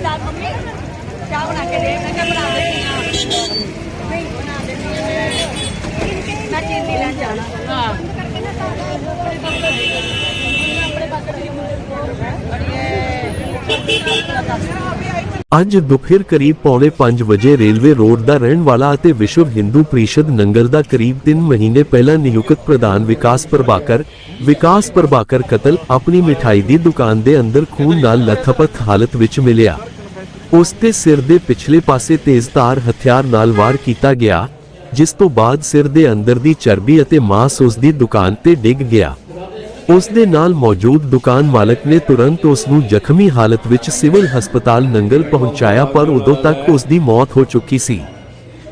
ਦਾਲ mummy ਚਾਹ ਬਣਾ ਕੇ ਦੇ ਮੈਂ ਕਿਹਾ ਬਣਾ ਦੇਣੀ ਆ ਨਹੀਂ ਬਣਾ ਦੇਣੀ ਆ ਮੈਂ ਮੈਂ ਚੀਨੀ ਲੈਣ ਜਾਣਾ ਹਾਂ ਆਪਣੇ ਪਾਸੇ ਅੱਜ ਦੁਪਹਿਰ ਕਰੀਬ ਪੌਣੇ 5 ਵਜੇ ਰੇਲਵੇ ਰੋਡ ਦਾ ਰਹਿਣ ਵਾਲਾ ਅਤੇ ਵਿਸ਼ਵ ਹਿੰਦੂ ਪ੍ਰੀਸ਼ਦ ਨੰਗਲ ਦਾ ਕਰੀਬ 3 ਮਹੀਨੇ ਪਹਿਲਾਂ ਨਿਯੁਕਤ ਪ੍ਰਧਾਨ ਵਿਕਾਸ ਪ੍ਰਭਾਕਰ ਵਿਕਾਸ ਪ੍ਰਭਾਕਰ ਕਤਲ ਆਪਣੀ ਮਿਠਾਈ ਦੀ ਦੁਕਾਨ ਦੇ ਅੰਦਰ ਖੂਨ ਨਾਲ ਲੱਥਪੱਥ ਹਾਲਤ ਵਿੱਚ ਮਿਲਿਆ। ਉਸ ਦੇ ਸਿਰ ਦੇ ਪਿਛਲੇ ਪਾਸੇ ਤੇਜ਼ਧਾਰ ਹਥਿਆਰ ਨਾਲ ਵਾਰ ਕੀਤਾ ਗਿਆ, ਜਿਸ ਤੋਂ ਬਾਅਦ ਸਿਰ ਦੇ ਅੰਦਰ ਦੀ ਚਰਬੀ ਅਤੇ ਮਾਸ ਉਸ ਦੀ ਦੁਕਾਨ ਤੇ ਡਿੱਗ ਗਿਆ। ਉਸ ਦੇ ਨਾਲ ਮੌਜੂਦ ਦੁਕਾਨ ਮਾਲਕ ਨੇ ਤੁਰੰਤ ਉਸ ਨੂੰ ਜ਼ਖਮੀ ਹਾਲਤ ਵਿੱਚ ਸਿਵਲ ਹਸਪਤਾਲ ਨੰਗਲ ਪਹੁੰਚਾਇਆ, ਪਰ ਉਦੋਂ ਤੱਕ ਉਸ ਦੀ ਮੌਤ ਹੋ ਚੁੱਕੀ ਸੀ।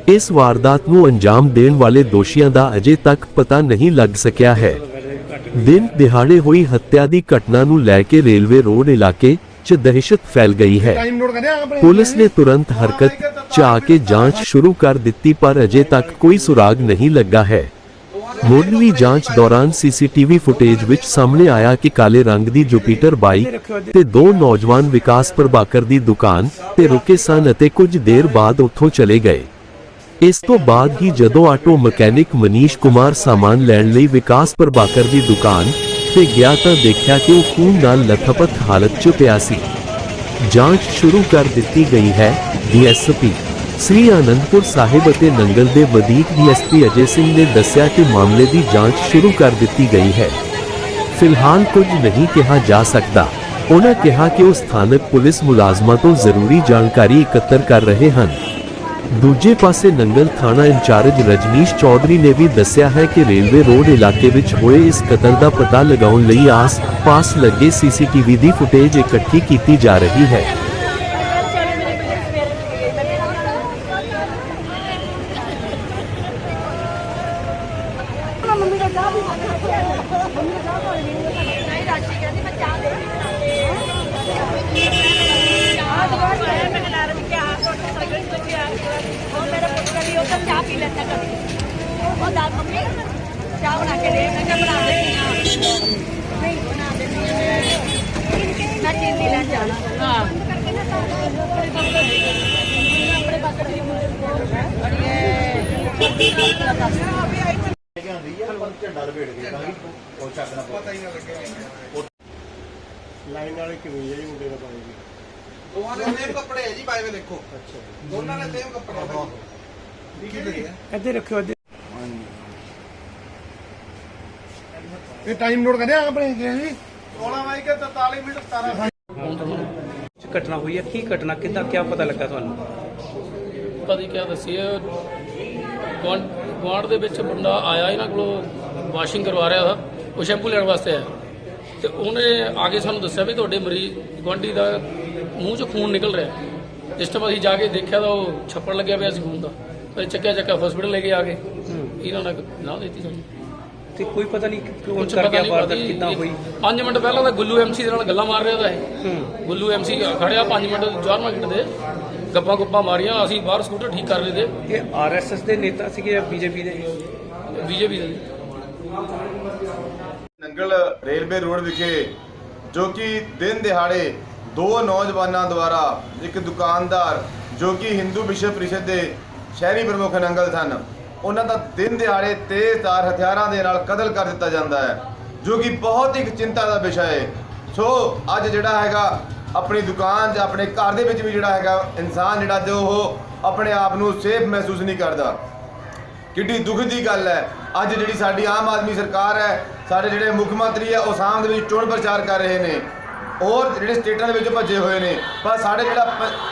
ਇਸ ਵਾਰਦਾਤ ਨੂੰ ਅੰਜਾਮ ਦੇਣ ਵਾਲੇ ਦੋਸ਼ੀਆਂ ਦਾ ਅਜੇ ਤੱਕ ਪਤਾ ਨਹੀਂ ਲੱਗ ਸਕਿਆ ਹੈ। ਦਿਨ ਦਿਹਾੜੇ ਹੋਈ ਹੱਤਿਆ ਦੀ ਘਟਨਾ ਨੂੰ ਲੈ ਕੇ ਰੇਲਵੇ ਰੋਡ ਇਲਾਕੇ 'ਚ ਦਹਿਸ਼ਤ ਫੈਲ ਗਈ ਹੈ। ਪੁਲਿਸ ਨੇ ਤੁਰੰਤ ਹਰਕਤ 'ਚ ਆ ਕੇ ਜਾਂਚ ਸ਼ੁਰੂ ਕਰ ਦਿੱਤੀ, ਪਰ ਅਜੇ ਤੱਕ ਕੋਈ ਸੁਰਾਗ ਨਹੀਂ ਲੱਗਾ ਹੈ। ਮੁੱਢਲੀ ਜਾਂਚ ਦੌਰਾਨ ਸੀਸੀਟੀਵੀ ਫੁਟੇਜ ਵਿੱਚ ਸਾਹਮਣੇ ਆਇਆ ਕਿ ਕਾਲੇ ਰੰਗ ਦੀ ਜੁਪੀਟਰ ਬਾਈਕ ਤੇ ਦੋ ਨੌਜਵਾਨ ਵਿਕਾਸ ਪ੍ਰਭਾਕਰ ਦੀ ਦੁਕਾਨ ਤੇ ਰੁਕੇ ਸਨ ਅਤੇ ਕੁਝ ਦੇਰ ਬਾਅਦ ਉੱਥੋਂ ਚਲੇ ਗਏ। ਇਸ ਤੋਂ ਬਾਅਦ ਹੀ ਜਦੋਂ ਆਟੋ ਮਕੈਨਿਕ ਮਨੀਸ਼ ਕੁਮਾਰ ਸਾਮਾਨ ਲੈਣ ਲਈ ਵਿਕਾਸ ਪ੍ਰਭਾਕਰ ਦੀ ਦੁਕਾਨ ਤੇ ਗਿਆ ਤਾਂ ਦੇਖਿਆ ਕਿ ਉਹ ਖੂਨ ਨਾਲ ਲਥਪਥ ਹਾਲਤ 'ਚ ਪਿਆ ਸੀ। ਜਾਂਚ ਸ਼ੁਰੂ ਕਰ ਦਿੱਤੀ ਗਈ ਹੈ ਡੀਐਸਪੀ। ਸ੍ਰੀ ਆਨੰਦਪੁਰ ਸਾਹਿਬ ਅਤੇ ਨੰਗਲ ਦੇ ਵਧੀਕ ਡੀਐਸਪੀ ਅਜੇ ਸਿੰਘ ਨੇ ਦੱਸਿਆ ਕਿ ਮਾਮਲੇ ਦੀ ਜਾਂਚ ਸ਼ੁਰੂ ਕਰ ਦਿੱਤੀ ਗਈ ਹੈ। ਫਿਲਹਾਲ ਕੁਝ ਨਹੀਂ ਕਿਹਾ ਜਾ ਸਕਦਾ। ਉਹਨਾਂ ਕਿਹਾ ਕਿ ਉਹ ਸਥਾਨਕ ਪੁਲਿਸ ਮੁਲਾਜ਼ਮਾਂ ਤੋਂ ਜ਼ਰੂਰੀ ਜਾਣਕਾਰੀ ਇਕੱਤਰ ਕਰ ਰਹੇ ਹਨ। ਦੂਜੇ ਪਾਸੇ ਨੰਗਲ ਥਾਣਾ ਇੰਚਾਰਜ ਰਜਨੀਸ਼ ਚੌਧਰੀ ਨੇ ਵੀ ਦੱਸਿਆ ਹੈ ਕਿ ਰੇਲਵੇ ਰੋਡ ਇਲਾਕੇ ਵਿੱਚ ਹੋਏ ਇਸ ਕਤਲ ਦਾ ਪਤਾ ਲਗਾਉਣ ਲਈ ਆਸ-ਪਾਸ ਲੱਗੇ ਸੀਸੀਟੀਵੀ ਦੀ ਫੁਟੇਜ ਇਕੱਠੀ ਕੀਤੀ ਜਾ ਰਹੀ ਹੈ ਮੰਮੀ ਦਾ ਚਾਹ ਵੀ ਮੰਮੀ ਦਾ ਚਾਹ ਪਾਣੀ ਨਹੀਂ ਰਾਸ਼ੀ ਕਹਿੰਦੀ ਮੈਂ ਚਾਹ ਦੇ ਚਾਹ ਦੁਕਾਨ ਆਇਆ ਮੈਂ ਨਾਲ ਵੀ ਕਿਹਾ ਟੋਟੇ ਸਗਲੇ ਵਿੱਚ ਆ ਉਹ ਮੇਰਾ ਪੁੱਤ ਕਦੀ ਉਹ ਤਾਂ ਚਾਹ ਪੀ ਲੈਂਦਾ ਕਦੀ ਉਹ ਦਾਲ ਮੰਮੀ ਚਾਹ ਬਣਾ ਕੇ ਦੇ ਮੈਂ ਕਿਹਾ ਬਣਾ ਦੇਣੀ ਆ ਨਹੀਂ ਬਣਾ ਦੇਣੀ ਆ ਮੈਂ ਚੀਨੀ ਲੈਣ ਜਾਣਾ ਹਾਂ। ਆਪਣੇ ਪਾਸੇ ਝੰਡਾ ਲਪੇਟ ਕੇ ਤਾਂ ਉਹ ਚੱਕਣਾ ਪਤਾ ਹੀ ਨਾ ਲੱਗੇ ਲਾਈਨ ਵਾਲੇ ਕਿਵੇਂ ਜਾਈ ਮੁੰਡੇ ਦਾ ਪਾਣੀ ਦੀ ਦੋਵਾਂ ਨੇ ਸੇਮ ਕੱਪੜੇ ਹੈ ਜੀ ਪਾਏ ਵੇ ਦੇਖੋ। ਅੱਛਾ ਦੋਨਾਂ ਨੇ ਸੇਮ ਕੱਪੜੇ ਹੈ ਇੱਥੇ ਰੱਖਿਓ ਇੱਥੇ ਇਹ ਟਾਈਮ ਨੋਟ ਕਰਿਆ ਆਪਣੇ ਜੀ 16 ਵਾਈ ਕੇ 43 ਮਿੰਟ 17 ਘਟਨਾ ਹੋਈ ਹੈ ਕੀ ਘਟਨਾ ਕਿੱਦਾਂ ਕਿਆ ਪਤਾ ਲੱਗਾ ਤੁਹਾਨੂੰ? ਪਤਾ ਨਹੀਂ ਕਿਆ ਦੱਸੀਏ। ਗੁਆਂਢ ਦੇ ਵਿੱਚ ਬੰਦਾ ਆਇਆ ਇਹਨਾਂ ਕੋਲੋਂ ਵਾਸ਼ਿੰਗ ਕਰਵਾ ਰਿਹਾ ਸੀ ਉਹ ਸ਼ੈਂਪੂ ਲੈਣ ਵਾਸਤੇ ਆਇਆ। ਤੇ ਉਹਨੇ ਆ ਕੇ ਸਾਨੂੰ ਦੱਸਿਆ ਵੀ ਤੁਹਾਡੇ ਮਰੀਜ਼ ਗੁਆਂਢੀ ਦਾ ਮੂੰਹ 'ਚ ਖੂਨ ਨਿਕਲ ਰਿਹਾ। ਜਿਸ ਟਾਈਮ ਅਸੀਂ ਜਾ ਕੇ ਦੇਖਿਆ ਤਾਂ ਉਹ ਛੱਪੜ ਲੱਗਿਆ ਪਿਆ ਸੀ ਖੂਨ ਦਾ। ਫਿਰ ਚੱਕਿਆ ਚੱਕਿਆ ਹਸਪੀਟਲ ਲੈ ਕੇ ਆ ਗਏ। ਇਹਨਾਂ ਨੇ ਨਾ ਦਿੱਤੀ ਸਾਨੂੰ। ਤੇ ਕੋਈ ਪਤਾ ਨਹੀਂ ਕਿ ਕੌਣ ਕੁਛ ਕਰ ਗਿਆ ਵਾਰਦਾਤ ਕਿੱਦਾਂ ਹੋਈ? 5 ਮਿੰਟ ਪਹਿਲਾਂ ਤਾਂ ਗੁੱਲੂ ਐਮਸੀ ਦੇ ਨਾਲ ਗੱਲਾਂ ਮਾਰ ਰਿਹਾ ਤਾਂ ਇਹ। ਗੁੱਲੂ ਐਮਸੀ ਖੜਿਆ 5 ਮਿੰਟ ਜਵਾਰ ਮਾਰਕੀਟ ਦੇ ਗੱਪਾਂ ਗੁੱਪਾਂ ਮਾਰੀਆਂ ਅਸੀਂ ਬਾਹਰ ਸਕੂਟਰ ਠੀਕ ਕਰ ਰਹੇ ਤੇ। ਇਹ ਆਰਐਸਐਸ ਦੇ ਨੇਤਾ ਸੀਗੇ ਜਾਂ ਬੀਜੇਪੀ ਦੇ? ਬੀਜੇਪੀ ਦੇ। ਨੰਗਲ ਰੇਲਵੇ ਰੋਡ ਵਿਖੇ, ਜੋ ਕਿ ਦਿਨ ਦਿਹਾੜੇ ਦੋ ਨੌਜਵਾਨਾਂ ਦੁਆਰਾ ਇੱਕ ਦੁਕਾਨਦਾਰ, ਜੋ ਕਿ ਹਿੰਦੂ ਵਿਸ਼ਵ ਪ੍ਰੀਸ਼ਦ ਦੇ ਸ਼ਹਿਰੀ ਪ੍ਰਮੁੱਖ ਨੰਗਲ ਸਨ, ਉਹਨਾਂ ਦਾ ਦਿਨ ਦਿਹਾੜੇ ਤੇਜ਼ਧਾਰ ਹਥਿਆਰਾਂ ਦੇ ਨਾਲ ਕਤਲ ਕਰ ਦਿੱਤਾ ਜਾਂਦਾ ਹੈ, ਜੋ ਕਿ ਬਹੁਤ ਹੀ ਇੱਕ ਚਿੰਤਾ ਦਾ ਵਿਸ਼ਾ ਹੈ। ਸੋ, ਅੱਜ ਜਿਹੜਾ ਹੈਗਾ, ਆਪਣੀ ਦੁਕਾਨ ਜਾਂ ਆਪਣੇ ਘਰ ਦੇ ਵਿੱਚ ਵੀ ਜਿਹੜਾ ਹੈਗਾ ਇਨਸਾਨ, ਜਿਹੜਾ ਜੋ ਉਹ ਆਪਣੇ ਆਪ ਨੂੰ ਸੇਫ ਮਹਿਸੂਸ ਨਹੀਂ ਕਰਦਾ। ਕਿੱਡੀ ਦੁੱਖ ਦੀ ਗੱਲ ਹੈ। ਅੱਜ ਜਿਹੜੀ ਸਾਡੀ ਆਮ ਆਦਮੀ ਸਰਕਾਰ ਹੈ, ਸਾਡੇ ਜਿਹੜੇ ਮੁੱਖ ਮੰਤਰੀ ਹੈ, ਉਹ ਆਸਾਮ ਦੇ ਵਿੱਚ ਚੋਣ ਪ੍ਰਚਾਰ ਕਰ ਰਹੇ ਨੇ। ਔਰ ਜਿਹੜੇ ਸਟੇਟਾਂ ਦੇ ਵਿੱਚ ਭੱਜੇ ਹੋਏ ਨੇ, ਪਰ ਸਾਡੇ ਜਿਹੜਾ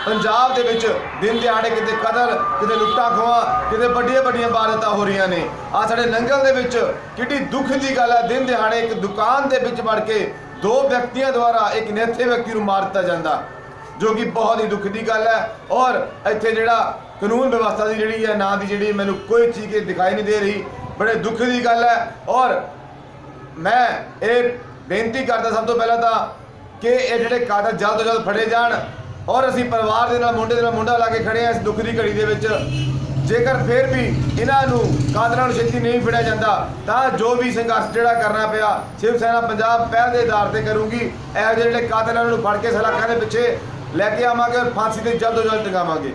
ਪੰਜਾਬ ਦੇ ਵਿੱਚ ਦਿਨ ਦਿਹਾੜੇ ਕਿਤੇ ਕਤਲ, ਕਿਤੇ ਲੁੱਟਾਂ ਖੋਹਾਂ, ਕਿਤੇ ਵੱਡੀਆਂ ਵੱਡੀਆਂ ਵਾਰਦਾਤਾਂ ਹੋ ਰਹੀਆਂ ਨੇ। ਆ ਸਾਡੇ ਨੰਗਲ ਦੇ ਵਿੱਚ ਕਿੱਡੀ ਦੁੱਖ ਦੀ ਗੱਲ ਹੈ। ਦਿਨ ਦਿਹਾੜੇ ਇੱਕ ਦੁਕਾਨ ਦੇ ਵਿੱਚ ਵੜ ਕੇ ਦੋ ਵਿਅਕਤੀਆਂ ਦੁਆਰਾ ਇੱਕ ਨੇਥੇ ਵਿਅਕਤੀ ਨੂੰ ਮਾਰ ਦਿੱਤਾ ਜਾਂਦਾ, ਜੋ ਕਿ ਬਹੁਤ ਹੀ ਦੁੱਖ ਦੀ ਗੱਲ ਹੈ। ਔਰ ਇੱਥੇ ਜਿਹੜਾ ਕਾਨੂੰਨ ਵਿਵਸਥਾ ਦੀ ਜਿਹੜੀ ਹੈ, ਨਾਂ ਦੀ ਜਿਹੜੀ ਮੈਨੂੰ ਕੋਈ ਚੀਜ਼ ਕੇ ਦਿਖਾਈ ਨਹੀਂ ਦੇ ਰਹੀ। ਬੜੇ ਦੁੱਖ ਦੀ ਗੱਲ ਹੈ। ਔਰ ਮੈਂ ਇਹ ਬੇਨਤੀ ਕਰਦਾ ਸਭ ਤੋਂ ਪਹਿਲਾਂ ਤਾਂ ਕਿ ਇਹ ਜਿਹੜੇ ਕਾਤਲ ਜਲਦ ਤੋਂ ਜਲਦ ਫੜੇ ਜਾਣ ਔਰ ਅਸੀਂ ਪਰਿਵਾਰ ਦੇ ਨਾਲ, ਮੁੰਡੇ ਦੇ ਨਾਲ, ਮੁੰਡਾ ਲਾ ਕੇ ਖੜੇ ਆ ਇਸ ਦੁੱਖ ਦੀ ਘੜੀ ਦੇ ਵਿੱਚ। ਜੇਕਰ ਫਿਰ ਵੀ ਇਹਨਾਂ ਨੂੰ ਕਾਤਲਾਂ ਨੂੰ ਛੇਤੀ ਨਹੀਂ ਫੜਿਆ ਜਾਂਦਾ, ਤਾਂ ਜੋ ਵੀ ਸੰਘਰਸ਼ ਜਿਹੜਾ ਕਰਨਾ ਪਿਆ, ਸ਼ਿਵ ਸੈਨਾ ਪੰਜਾਬ ਪਹਿਲ ਦੇ ਆਧਾਰ ਤੇ ਕਰੂਗੀ। ਇਹੋ ਜਿਹੇ ਜਿਹੜੇ ਕਾਤਲਾਂ ਨੂੰ ਫੜ ਕੇ ਸਲਾਖਾਂ ਦੇ ਪਿੱਛੇ ਲੈ ਕੇ ਆਵਾਂਗੇ ਔਰ ਫਾਂਸੀ ਤੇ ਜਲਦ ਤੋਂ ਜਲਦ ਟੰਗਾਵਾਂਗੇ